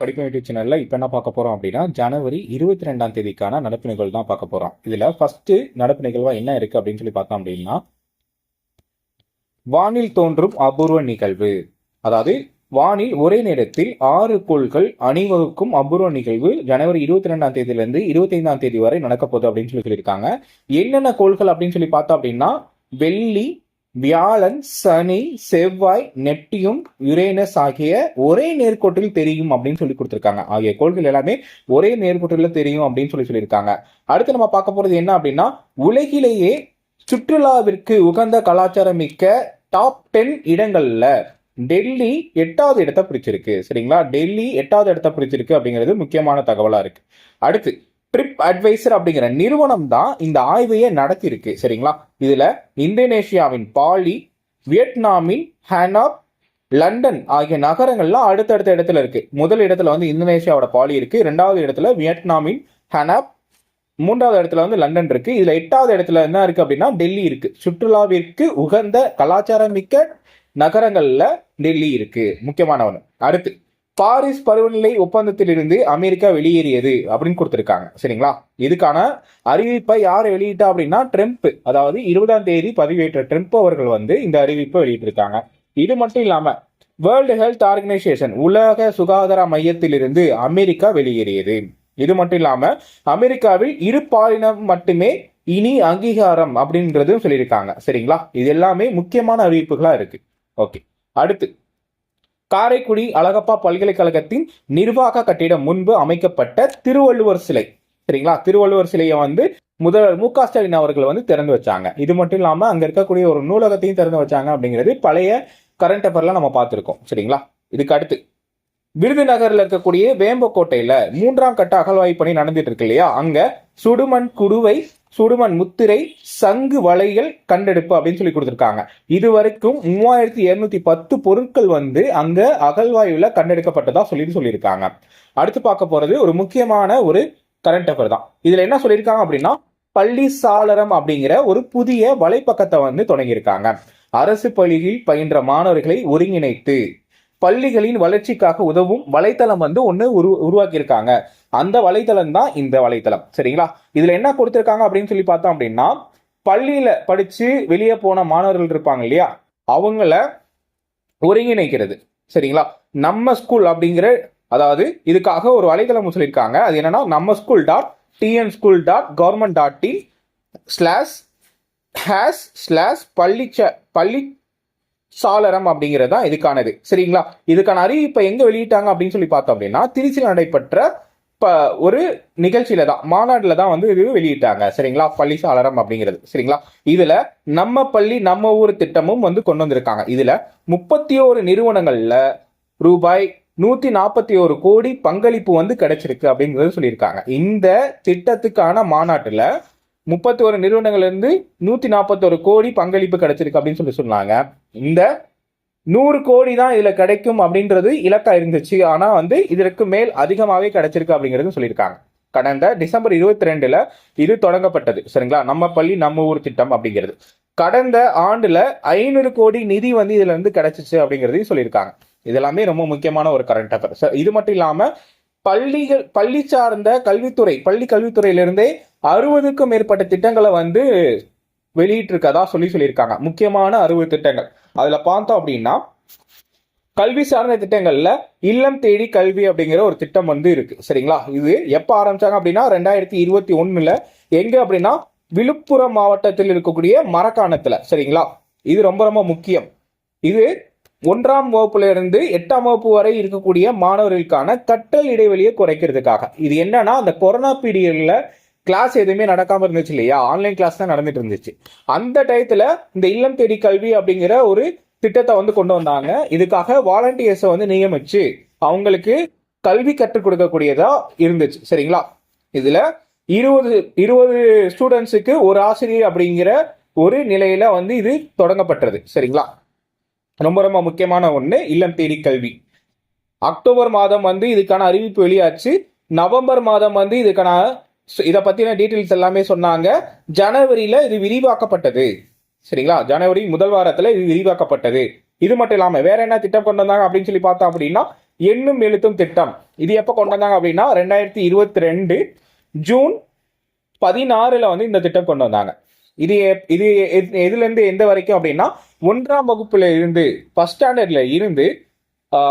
படிப்பு யூடியூப் சேனலில் இப்போ என்ன பார்க்க போகிறோம் அப்படின்னா ஜனவரி இருபத்தி ரெண்டாம் தேதிக்கான நடப்பு நிகழ்வு தான் பார்க்க போகிறோம் இதில் ஃபஸ்ட்டு நடப்பு நிகழ்வாக என்ன இருக்குது அப்படின்னு சொல்லி பார்த்தோம் அப்படின்னா வானில் தோன்றும் அபூர்வ நிகழ்வு. அதாவது வானில் ஒரே நேரத்தில் ஆறு கோள்கள் அணிவகுக்கும் அபூர்வ நிகழ்வு ஜனவரி இருபத்தி ரெண்டாம் தேதியிலேருந்து இருபத்தைந்தாம் தேதி வரை நடக்க போகுது அப்படின்னு சொல்லி சொல்லியிருக்காங்க. என்னென்ன கோள்கள் அப்படின்னு சொல்லி பார்த்தோம் அப்படின்னா வெள்ளி வியாழன் சனி செவ்வாய் நெப்டியும் யுரேனஸ் ஆகிய ஒரே நேர்கோட்டில் தெரியும் அப்படின்னு சொல்லி கொடுத்துருக்காங்க. ஆகிய கோள்கள் எல்லாமே ஒரே நேர்கோட்டில் தெரியும் அப்படின்னு சொல்லி சொல்லியிருக்காங்க. அடுத்து நம்ம பார்க்க போறது என்ன அப்படின்னா உலகிலேயே சுற்றுலாவிற்கு உகந்த கலாச்சாரம் மிக்க டாப் டென் இடங்கள்ல டெல்லி எட்டாவது இடத்தை பிடிச்சிருக்கு. சரிங்களா? டெல்லி எட்டாவது இடத்த பிடிச்சிருக்கு அப்படிங்கிறது முக்கியமான தகவலா இருக்கு. அடுத்து ட்ரிப் அட்வைசர் அப்படிங்கிற நிறுவனம் தான் இந்த ஆய்வையே நடத்தியிருக்கு சரிங்களா? இதுல இந்தோனேஷியாவின் பாலி வியட்நாமின் ஹேனாப் லண்டன் ஆகிய நகரங்கள்லாம் அடுத்தடுத்த இடத்துல இருக்கு. முதல் இடத்துல வந்து இந்தோனேஷியாவோட பாலி இருக்கு ரெண்டாவது இடத்துல வியட்நாமின் ஹனாப் மூன்றாவது இடத்துல வந்து லண்டன் இருக்கு. இதுல எட்டாவது இடத்துல என்ன இருக்கு அப்படின்னா டெல்லி இருக்கு. சுற்றுலாவிற்கு உகந்த கலாச்சாரம் மிக்க நகரங்கள்ல டெல்லி இருக்கு முக்கியமான ஒன்று அடுத்து பாரிஸ் பருவநிலை ஒப்பந்தத்திலிருந்து அமெரிக்கா வெளியேறியது அப்படின்னு கொடுத்துருக்காங்க. சரிங்களா? இதுக்கான அறிவிப்பை யார் வெளியிட்டா அப்படின்னா ட்ரம்ப். அதாவது இருபதாம் தேதி பதிவேற்ற ட்ரம்ப் அவர்கள் வந்து இந்த அறிவிப்பை வெளியிட்டிருக்காங்க. இது மட்டும் இல்லாம வேர்ல்டு ஹெல்த் ஆர்கனைசேஷன் உலக சுகாதார மையத்திலிருந்து அமெரிக்கா வெளியேறியது. இது மட்டும் இல்லாம அமெரிக்காவில் இரு பாலினம் மட்டுமே இனி அங்கீகாரம் அப்படின்றதும் சொல்லியிருக்காங்க. சரிங்களா? இது எல்லாமே முக்கியமான அறிவிப்புகளா இருக்கு. ஓகே. அடுத்து காரைக்குடி அழகப்பா பல்கலைக்கழகத்தின் நிர்வாக கட்டிடம் முன்பு அமைக்கப்பட்ட திருவள்ளுவர் சிலை. சரிங்களா? திருவள்ளுவர் சிலையை வந்து முதல்வர் மு க ஸ்டாலின் அவர்கள் வந்து திறந்து வச்சாங்க. இது மட்டும் இல்லாம அங்க இருக்கக்கூடிய ஒரு நூலகத்தையும் திறந்து வச்சாங்க அப்படிங்கிறது பழைய கரண்ட் அஃபர்ல நம்ம பார்த்துருக்கோம். சரிங்களா? இதுக்கு அடுத்து. விருதுநகர்ல இருக்கக்கூடிய வேம்பக்கோட்டையில மூன்றாம் கட்ட அகழ்வாய்வு பணி நடந்துட்டு இருக்கு இல்லையா? அங்க சுடுமண் குடுவை சுடுமண் முத்திரை சங்கு வளையல் கண்டெடுப்பு அப்படின்னு சொல்லி கொடுத்துருக்காங்க. இது வரைக்கும் மூவாயிரத்தி இருநூத்தி பத்து பொருட்கள் வந்து அங்க அகழ்வாயுவில் கண்டெடுக்கப்பட்டதா சொல்லிட்டு சொல்லியிருக்காங்க. அடுத்து பார்க்க போறது ஒரு முக்கியமான ஒரு கரண்ட் அஃபர் தான். இதுல என்ன சொல்லியிருக்காங்க அப்படின்னா பள்ளி சாளரம் அப்படிங்கிற ஒரு புதிய வலைப்பக்கத்தை வந்து தொடங்கியிருக்காங்க. அரசு பள்ளியில் பயின்ற மாணவர்களை ஒருங்கிணைத்து பள்ளிகளின் வளர்ச்சிக்காக உதவும் வலைத்தளம் வந்து ஒன்று உரு உருவாக்கியிருக்காங்க. அந்த வலைத்தளம் தான் இந்த வலைத்தளம். சரிங்களா? இதில் என்ன கொடுத்துருக்காங்க அப்படின்னு சொல்லி பார்த்தோம் அப்படின்னா பள்ளியில் படித்து வெளியே போன மாணவர்கள் இருப்பாங்க இல்லையா? அவங்கள ஒருங்கிணைக்கிறது. சரிங்களா? நம்ம ஸ்கூல் அப்படிங்கிற அதாவது இதுக்காக ஒரு வலைத்தளம் சொல்லியிருக்காங்க. அது என்னன்னா நம்ம school dot TN school dot government dot in slash has slash பள்ளி பள்ளி சாளரம் அப்படிங்கிறது தான் இதுக்கானது. சரிங்களா? இதுக்கான அறிவிப்பை எங்கே வெளியிட்டாங்க அப்படின்னு சொல்லி பார்த்தோம் அப்படின்னா திருச்சியில் நடைபெற்ற இப்போ ஒரு நிகழ்ச்சியில தான் மாநாட்டில் தான் வந்து இது வெளியிட்டாங்க. சரிங்களா? பள்ளி சாளரம் அப்படிங்கிறது. சரிங்களா? இதுல நம்ம பள்ளி நம்ம ஊர் திட்டமும் வந்து கொண்டு வந்திருக்காங்க. இதுல முப்பத்தி ஓரு நிறுவனங்கள்ல ரூபாய் நூத்தி நாற்பத்தி ஒரு கோடி பங்களிப்பு வந்து கிடைச்சிருக்கு அப்படிங்கிறது சொல்லியிருக்காங்க. இந்த திட்டத்துக்கான மாநாட்டுல முப்பத்தி ஒரு நிறுவனங்கள்ல இருந்து நூத்தி நாற்பத்தொரு கோடி பங்களிப்பு கிடைச்சிருக்கு அப்படின்னு சொல்லி சொன்னாங்க. இந்த நூறு கோடி தான் இதில் கிடைக்கும் அப்படின்றது இலக்கா இருந்துச்சு. ஆனால் வந்து இதற்கு மேல் அதிகமாகவே கிடைச்சிருக்கு அப்படிங்கிறது சொல்லியிருக்காங்க. கடந்த டிசம்பர் இருபத்தி ரெண்டுல இது தொடங்கப்பட்டது. சரிங்களா? நம்ம பள்ளி நம்ம ஊர் திட்டம் அப்படிங்கிறது. கடந்த ஆண்டுல ஐநூறு கோடி நிதி வந்து இதுல இருந்து கிடைச்சிச்சு அப்படிங்கிறதையும் சொல்லியிருக்காங்க. இதெல்லாமே ரொம்ப முக்கியமான ஒரு கரண்ட் அஃபேர் இது மட்டும் இல்லாம பள்ளிகள் பள்ளி சார்ந்த கல்வித்துறை பள்ளி கல்வித்துறையிலிருந்தே அறுபதுக்கும் மேற்பட்ட திட்டங்களை வந்து வெளியிட்டிருக்கதா சொல்லி சொல்லியிருக்காங்க. முக்கியமான அறுபது திட்டங்கள். அதில் பார்த்தோம் அப்படின்னா கல்வி சார்ந்த திட்டங்கள்ல இல்லம் தேடி கல்வி அப்படிங்கிற ஒரு திட்டம் வந்து இருக்கு. சரிங்களா? இது எப்போ ஆரம்பிச்சாங்க அப்படின்னா ரெண்டாயிரத்தி இருபத்தி ஒண்ணுல. எங்க அப்படின்னா விழுப்புரம் மாவட்டத்தில் இருக்கக்கூடிய மரக்காணத்துல. சரிங்களா? இது ரொம்ப ரொம்ப முக்கியம். இது ஒன்றாம் வகுப்புல இருந்து எட்டாம் வகுப்பு வரை இருக்கக்கூடிய மாணவர்களுக்கான கற்றல் இடைவெளியை குறைக்கிறதுக்காக. இது என்னன்னா அந்த கொரோனா பீரியட்ல கிளாஸ் எதுவுமே நடக்காம இருந்துச்சு இல்லையா? ஆன்லைன் கிளாஸ் தான் நடந்துட்டு இருந்துச்சு. அந்த டயத்துல இந்த இல்லம் தேடி கல்வி அப்படிங்கிற ஒரு திட்டத்தை வந்து கொண்டு வந்தாங்க. இதுக்காக வாலண்டியர்ஸை வந்து நியமிச்சு அவங்களுக்கு கல்வி கற்றுக் கொடுக்கக்கூடியதா இருந்துச்சு. சரிங்களா? இதுல இருபது இருபது ஸ்டூடெண்ட்ஸுக்கு ஒரு ஆசிரியர் அப்படிங்கிற ஒரு நிலையில வந்து இது தொடங்கப்பட்டது. சரிங்களா? ரொம்ப ரொம்ப முக்கியமான ஒன்று இல்லம் தேடி கல்வி. அக்டோபர் மாதம் வந்து இதுக்கான அறிவிப்பு வெளியாச்சு. நவம்பர் மாதம் வந்து இதுக்கான இதை பற்றின டீட்டெயில்ஸ் எல்லாமே சொன்னாங்க. ஜனவரியில் இது விரிவாக்கப்பட்டது. சரிங்களா? ஜனவரி முதல் வாரத்தில் இது விரிவாக்கப்பட்டது. இது மட்டும் இல்லாமல் வேற என்ன திட்டம் கொண்டு வந்தாங்க அப்படின்னு சொல்லி பார்த்தோம் அப்படின்னா எண்ணும் எழுத்தும் திட்டம். இது எப்போ கொண்டு வந்தாங்க அப்படின்னா ரெண்டாயிரத்தி இருபத்தி ரெண்டு ஜூன் பதினாறில் வந்து இந்த திட்டம் கொண்டு வந்தாங்க. இது எப்- இது எது- எந்த வரைக்கும் அப்படின்னா ஒன்றாம் வகுப்புல இருந்து ஃபர்ஸ்ட் ஸ்டாண்டர்ட்ல இருந்து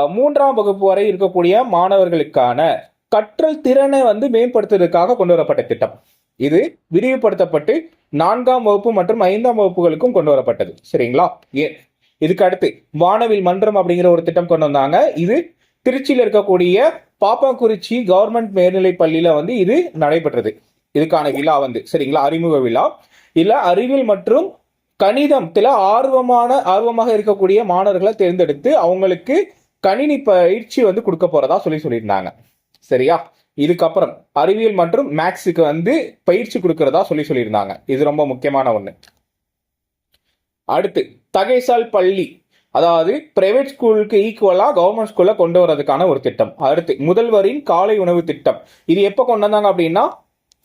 மூன்றாம் வகுப்பு வரை இருக்கக்கூடிய மாணவர்களுக்கான கற்றல் திறனை வந்து மேம்படுத்துவதற்காக கொண்டு வரப்பட்ட திட்டம். இது விரிவுபடுத்தப்பட்டு நான்காம் வகுப்பு மற்றும் ஐந்தாம் வகுப்புகளுக்கும் கொண்டு வரப்பட்டது. சரிங்களா? ஏ- இதுக்கு அடுத்து வானவில் மன்றம் அப்படிங்கிற ஒரு திட்டம் கொண்டு வந்தாங்க. இது திருச்சியில் இருக்கக்கூடிய பாப்பாக்குறிச்சி கவர்மெண்ட் மேல்நிலை பள்ளியில வந்து இது நடைபெற்றது. இதுக்கான விழா வந்து சரிங்களா? அறிமுக விழா. இல்ல அறிவியல் மற்றும் கணிதத்தில் ஆர்வமான ஆர்வமாக இருக்கக்கூடிய மாணவர்களை தேர்ந்தெடுத்து அவங்களுக்கு கணினி பயிற்சி வந்து கொடுக்க போறதா சொல்லி சொல்லியிருந்தாங்க. சரியா? இதுக்கப்புறம் அறிவியல் மற்றும் மேக்ஸுக்கு வந்து பயிற்சி கொடுக்கறதா சொல்லி சொல்லியிருந்தாங்க. இது ரொம்ப முக்கியமான ஒன்று அடுத்து தகைசால் பள்ளி. அதாவது பிரைவேட் ஸ்கூலுக்கு ஈக்குவலாக கவர்மெண்ட் ஸ்கூலில் கொண்டு வரதுக்கான ஒரு திட்டம். அடுத்து முதல்வரின் காலை உணவு திட்டம். இது எப்போ கொண்டு வந்தாங்க அப்படின்னா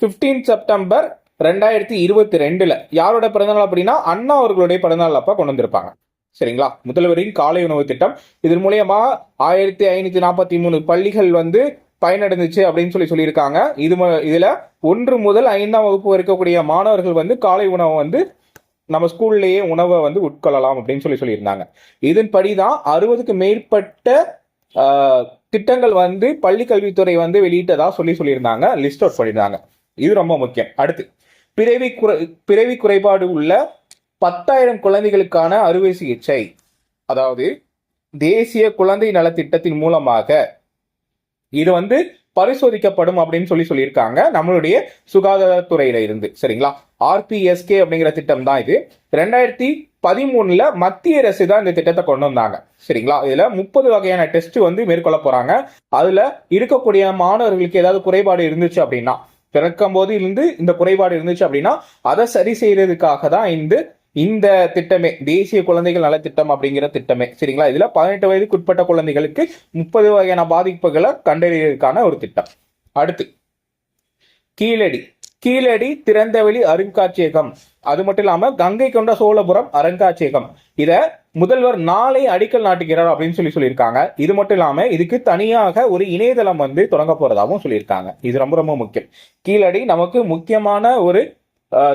15 செப்டம்பர் ரெண்டாயிரத்தி இருபத்தி ரெண்டுல யாரோட பிறந்தநாள் அப்படின்னா அண்ணா அவர்களுடைய பிறந்தநாள் அப்ப கொண்டு வந்திருப்பாங்க சரிங்களா? முதல்வரின் காலை உணவு திட்டம். இதன் மூலியமா ஆயிரத்தி ஐநூத்தி நாற்பத்தி மூணு பள்ளிகள் வந்து பயனடைந்துச்சு அப்படின்னு சொல்லி சொல்லியிருக்காங்க. இது ம- இதுல ஒன்று முதல் ஐந்தாம் வகுப்பு இருக்கக்கூடிய மாணவர்கள் வந்து காலை உணவை வந்து நம்ம ஸ்கூல்லேயே உணவை வந்து உட்கொள்ளலாம் அப்படின்னு சொல்லி சொல்லியிருந்தாங்க. இதன்படி தான் அறுபதுக்கு மேற்பட்ட திட்டங்கள் வந்து பள்ளி கல்வித்துறை வந்து வெளியிட்டதா சொல்லி சொல்லியிருந்தாங்க. லிஸ்ட் அவுட் பண்ணியிருந்தாங்க. இது ரொம்ப முக்கியம். அடுத்து பிறவி குறை பிறவி குறைபாடு உள்ள பத்தாயிரம் குழந்தைகளுக்கான அறுவை சிகிச்சை. அதாவது தேசிய குழந்தை நலத்திட்டத்தின் மூலமாக இது வந்து பரிசோதிக்கப்படும் அப்படின்னு சொல்லி சொல்லியிருக்காங்க. நம்மளுடைய சுகாதாரத்துறையில இருந்து. சரிங்களா? ஆர்பிஎஸ்கே அப்படிங்கிற திட்டம் தான் இது. ரெண்டாயிரத்தி பதிமூணுல மத்திய அரசு தான் இந்த திட்டத்தை கொண்டு வந்தாங்க. சரிங்களா? இதுல முப்பது வகையான டெஸ்ட் வந்து மேற்கொள்ள போறாங்க. அதுல இருக்கக்கூடிய மாணவர்களுக்கு ஏதாவது குறைபாடு இருந்துச்சு அப்படின்னா பிறக்கும் போது இருந்து இந்த குறைபாடு இருந்துச்சு அப்படின்னா அதை சரி செய்யறதுக்காக தான் இந்த இந்த திட்டமே தேசிய குழந்தைகள் நலத்திட்டம் அப்படிங்கிற திட்டமே. சரிங்களா? இதுல பதினெட்டு வயதுக்கு உட்பட்ட குழந்தைகளுக்கு முப்பது வகையான பாதிப்புகளை கண்டறியதற்கான ஒரு திட்டம். அடுத்து கீழடி. கீழடி திறந்தவெளி அருங்காட்சியகம். அது மட்டும் இல்லாம கங்கை கொண்ட சோழபுரம் அருங்காட்சியகம். இத முதல்வர் நாளை அடிக்கல் நாட்டுகிறார் அப்படின்னு சொல்லி சொல்லியிருக்காங்க. இது மட்டும் இல்லாம இதுக்கு தனியாக ஒரு இணையதளம் வந்து தொடங்க போறதாகவும் சொல்லியிருக்காங்க. இது ரொம்ப ரொம்ப முக்கியம். கீழடி நமக்கு முக்கியமான ஒரு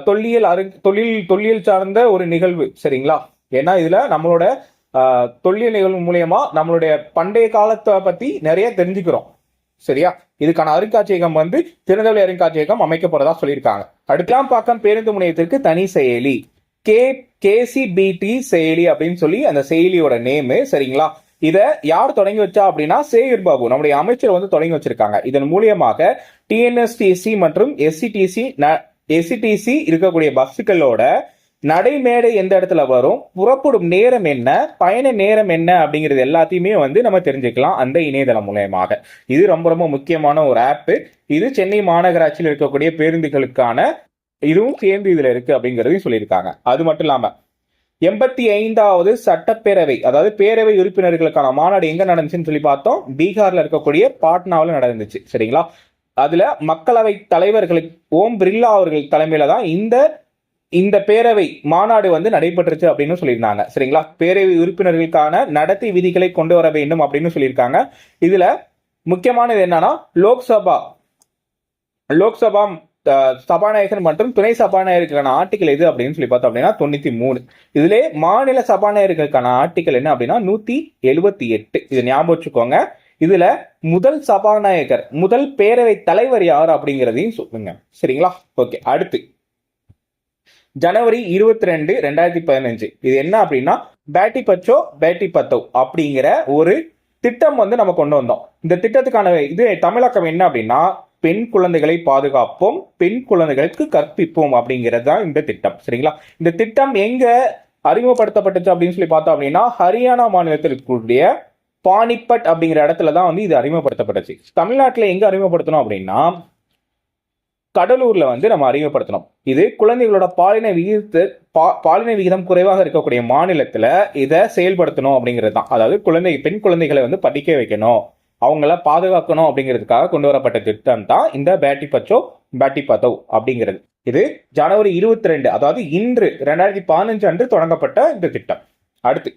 தொல்லியல் அரு தொழில் தொல்லியல் சார்ந்த ஒரு நிகழ்வு சரிங்களா? ஏன்னா இதுல நம்மளோட தொல்லியல் நிகழ்வு மூலயமா நம்மளுடைய பண்டைய காலத்தை பத்தி நிறைய தெரிஞ்சுக்கிறோம். சரியா? இதுக்கான அருங்காட்சியகம் வந்து திறந்தவெளி அருங்காட்சியகம் அமைக்க போறதா சொல்லியிருக்காங்க. அடுத்தாம்பாக்கம் பேருந்து முனையத்திற்கு தனி செயலி. கே கேசிபிடி செயலி அப்படின்னு சொல்லி அந்த செயலியோட நேமு சரிங்களா? இதை யார் தொடங்கி வச்சா அப்படின்னா சேகர் பாபு நம்முடைய அமைச்சர் வந்து தொடங்கி வச்சிருக்காங்க. இதன் மூலியமாக டிஎன்எஸ்டிசி மற்றும் எஸ்சிடிசி எஸ்சிடிசி இருக்கக்கூடிய பஸ்ஸுகளோட நடைமேடை எந்த இடத்துல வரும்? புறப்படும் நேரம் என்ன? பயண நேரம் என்ன? அப்படிங்கிறது எல்லாத்தையுமே வந்து நம்ம தெரிஞ்சுக்கலாம் அந்த இணையதளம் மூலயமாக. இது ரொம்ப ரொம்ப முக்கியமான ஒரு ஆப்பு. இது சென்னை மாநகராட்சியில் இருக்கக்கூடிய பேருந்துகளுக்கான இதுவும் சேர்ந்து இதுல இருக்கு அப்படிங்கறதையும் சொல்லியிருக்காங்க. அது மட்டும் இல்லாம எண்பத்தி ஐந்தாவது சட்டப்பேரவை அதாவது பேரவை உறுப்பினர்களுக்கான மாநாடு எங்க நடந்துச்சுன்னு சொல்லி பார்த்தோம். பீகார்ல இருக்கக்கூடிய பாட்னாவில் நடந்துச்சு. சரிங்களா? அதுல மக்களவை தலைவர்களுக்கு ஓம் பிர்லா அவர்கள் தலைமையில தான் இந்த இந்த பேரவை மாநாடு வந்து நடைபெற்றுச்சு அப்படின்னு சொல்லியிருந்தாங்க. சரிங்களா? பேரவை உறுப்பினர்களுக்கான நடத்தை விதிகளை கொண்டு வர வேண்டும் அப்படின்னு சொல்லியிருக்காங்க. இதுல முக்கியமானது என்னன்னா லோக்சபா லோக்சபா சபாநாயகர் மற்றும் துணை சபாநாயகருக்கான ஆர்டிகல் எது அப்படின்னு சொல்லி பார்த்தோம் அப்படின்னா தொண்ணூத்தி மூணு. இதுல மாநில சபாநாயகர்களுக்கான ஆர்டிகல் என்ன அப்படின்னா நூத்தி எழுபத்தி எட்டு. இது ஞாபகம் வச்சுக்கோங்க. இதுல முதல் சபாநாயகர் முதல் பேரவை தலைவர் யார் அப்படிங்கிறதையும் சொல்லுங்க. சரிங்களா? ஓகே அடுத்து. ஜனவரி இருபத்தி ரெண்டு ரெண்டாயிரத்தி பதினஞ்சு. இது என்ன அப்படின்னா பேட்டி பச்சோ பேட்டி பத்தோ அப்படிங்கிற ஒரு திட்டம் வந்து நம்ம கொண்டு வந்தோம். இந்த திட்டத்துக்கான இது தமிழக்கம் என்ன அப்படின்னா பெண் குழந்தைகளை பாதுகாப்போம் பெண் குழந்தைகளுக்கு கற்பிப்போம் அப்படிங்கிறது தான் இந்த திட்டம். சரிங்களா? இந்த திட்டம் எங்க அறிமுகப்படுத்தப்பட்டுச்சு அப்படின்னு சொல்லி பார்த்தோம் அப்படின்னா ஹரியானா மாநிலத்தில் இருக்கக்கூடிய பானிபட் அப்படிங்கிற இடத்துல தான் வந்து இது அறிமுகப்படுத்தப்பட்டுச்சு தமிழ்நாட்டில் எங்க அறிமுகப்படுத்தணும் அப்படின்னா கடலூர்ல வந்து நம்ம அறிமுகப்படுத்தணும். இது குழந்தைகளோட பாலின விகிதத்து பா- பாலின விகிதம் குறைவாக இருக்கக்கூடிய மாநிலத்துல இதை செயல்படுத்தணும் அப்படிங்கிறது தான். அதாவது குழந்தை பெண் குழந்தைகளை வந்து படிக்க வைக்கணும். அவங்கள பாதுகாக்கணும் அப்படிங்கிறதுக்காக கொண்டு வரப்பட்ட திட்டம் தான் இந்த பேட்டி பச்சோ பேட்டி பதவ் அப்படிங்கிறது. இது ஜனவரி இருபத்தி ரெண்டு அதாவது இன்று ரெண்டாயிரத்தி பதினஞ்சு அன்று தொடங்கப்பட்ட இந்த திட்டம். அடுத்து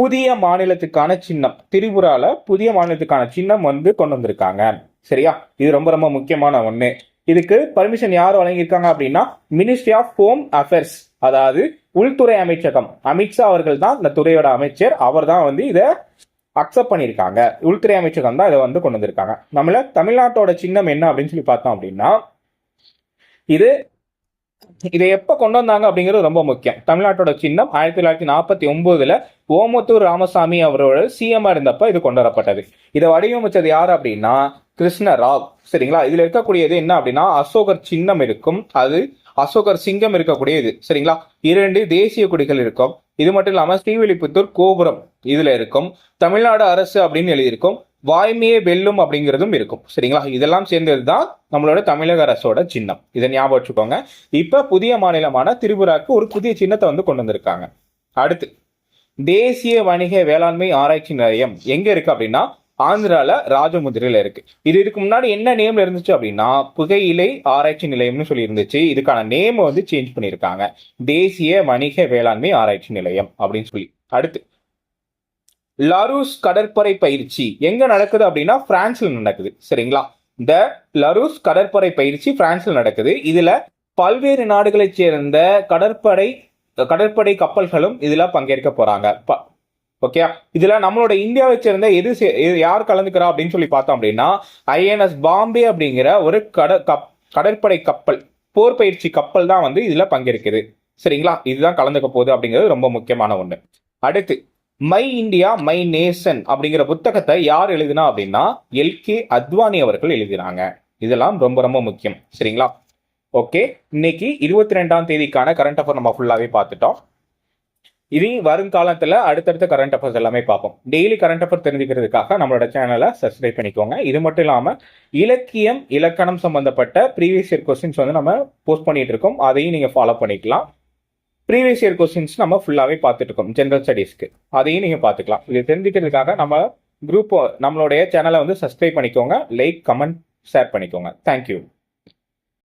புதிய மாநிலத்துக்கான சின்னம். திரிபுரால புதிய மாநிலத்துக்கான சின்னம் வந்து கொண்டு வந்திருக்காங்க. சரியா? இது ரொம்ப ரொம்ப முக்கியமான ஒண்ணு. இதுக்கு பர்மிஷன் யார் வழங்கியிருக்காங்க அப்படின்னா மினிஸ்ட்ரி ஆஃப் ஹோம் அஃபேர்ஸ் அதாவது உள்துறை அமைச்சகம். அமித்ஷா அவர்கள் தான் இந்த துறையோட அமைச்சர். அவர் தான் வந்து இதை அக்செப்ட் பண்ணியிருக்காங்க. உள்துறை அமைச்சகம் தான் இதை வந்து கொண்டு வந்திருக்காங்க. நம்மள தமிழ்நாட்டோட சின்னம் என்ன அப்படின்னு சொல்லி பார்த்தோம் அப்படின்னா இது இதை எப்ப கொண்டு வந்தாங்க அப்படிங்கிறது ரொம்ப முக்கியம். தமிழ்நாட்டோட சின்னம் ஆயிரத்தி தொள்ளாயிரத்தி நாற்பத்தி ஒன்பதுல ஓமத்தூர் ராமசாமி அவரோட சிஎம்ஆ இருந்தப்ப இது கொண்டு வரப்பட்டது. இதை வடிவமைச்சது யார் அப்படின்னா கிருஷ்ண ராவ் சரிங்களா? இதுல இருக்கக்கூடியது என்ன அப்படின்னா அசோகர் சின்னம் இருக்கும். அது அசோகர் சிங்கம் இருக்கக்கூடியது. சரிங்களா? இரண்டு தேசிய கொடிகள் இருக்கும். இது மட்டும் இல்லாம ஸ்ரீவில்லிபுத்தூர் கோபுரம் இதுல இருக்கும். தமிழ்நாடு அரசு அப்படின்னு எழுதியிருக்கும். வாய்மையே வெல்லும் அப்படிங்கிறதும் இருக்கும். சரிங்களா? இதெல்லாம் சேர்ந்தது தான் நம்மளோட தமிழக அரசோட சின்னம். இதை ஞாபகம் வச்சுக்கோங்க. இப்ப புதிய மாநிலமான திரிபுராக்கு ஒரு புதிய சின்னத்தை வந்து கொண்டு வந்திருக்காங்க. அடுத்து தேசிய வணிக வேளாண்மை ஆராய்ச்சி நிலையம் எங்க இருக்கு அப்படின்னா ஆந்திரால ராஜமுந்திரில இருக்கு. இது இதுக்கு முன்னாடி என்ன நேம்ல இருந்துச்சு அப்படின்னா புகையிலை ஆராய்ச்சி நிலையம்னு சொல்லி இருந்துச்சு இதுக்கான நேம் வந்து சேஞ்ச் பண்ணியிருக்காங்க. தேசிய வணிக வேளாண்மை ஆராய்ச்சி நிலையம் அப்படின்னு சொல்லி. அடுத்து லரூஸ் கடற்படை பயிற்சி. எங்க நடக்குது அப்படின்னா பிரான்ஸ்ல நடக்குது. சரிங்களா? இந்த லரூஸ் கடற்படை பயிற்சி பிரான்ஸ்ல நடக்குது. இதுல பல்வேறு நாடுகளைச் சேர்ந்த கடற்படை கடற்படை கப்பல்களும் இதுல பங்கேற்க போறாங்க. ப- ஓகே? இதுல நம்மளோட இந்தியாவை சேர்ந்த எது சே- எது- யார் கலந்துக்கிறா அப்படின்னு சொல்லி பார்த்தோம் அப்படின்னா ஐஎன்எஸ் பாம்பே அப்படிங்கிற ஒரு கட கப் கடற்படை கப்பல் போர் பயிற்சி கப்பல் தான் வந்து இதுல பங்கேற்குது. சரிங்களா? இதுதான் கலந்துக்க போகுது அப்படிங்கிறது ரொம்ப முக்கியமான ஒண்ணு. அடுத்து மை இந்தியா மை நேசன் அப்படிங்கிற புத்தகத்தை யார் எழுதினா அப்படின்னா எல்கே அத்வானி அவர்கள் எழுதினாங்க. இதெல்லாம் ரொம்ப ரொம்ப முக்கியம். சரிங்களா? ஓகே. இன்னைக்கு இருபத்தி ரெண்டாம் தேதிக்கான கரண்ட் அஃபேர் நம்ம ஃபுல்லாகவே பார்த்துட்டோம். இனி வருங்காலத்தில் அடுத்தடுத்த கரண்ட் அஃபேர்ஸ் எல்லாமே பார்ப்போம். டெய்லி கரண்ட் அஃபேர் தெரிஞ்சுக்கிறதுக்காக நம்மளோட சேனலை சப்ஸ்கிரைப் பண்ணிக்கோங்க. இது மட்டும் இல்லாமல் இலக்கியம் இலக்கணம் சம்பந்தப்பட்ட ப்ரீவியஸ் இயர் கொஸ்டின்ஸ் வந்து நம்ம போஸ்ட் பண்ணிட்டு இருக்கோம். அதையும் நீங்கள் ஃபாலோ பண்ணிக்கலாம். ப்ரீவியஸ் இயர் கொஸ்டின்ஸ் நம்ம ஃபுல்லாகவே பார்த்துட்டு இருக்கோம் ஜென்ரல் ஸ்டடீஸ்க்கு அதையும் நீங்கள் பார்த்துக்கலாம். இது தெரிஞ்சுக்கிறதுக்காக நம்ம குரூப் நம்மளுடைய சேனலை வந்து சப்ஸ்கிரைப் பண்ணிக்கோங்க லைக் கமெண்ட் ஷேர் பண்ணிக்கோங்க. Thank you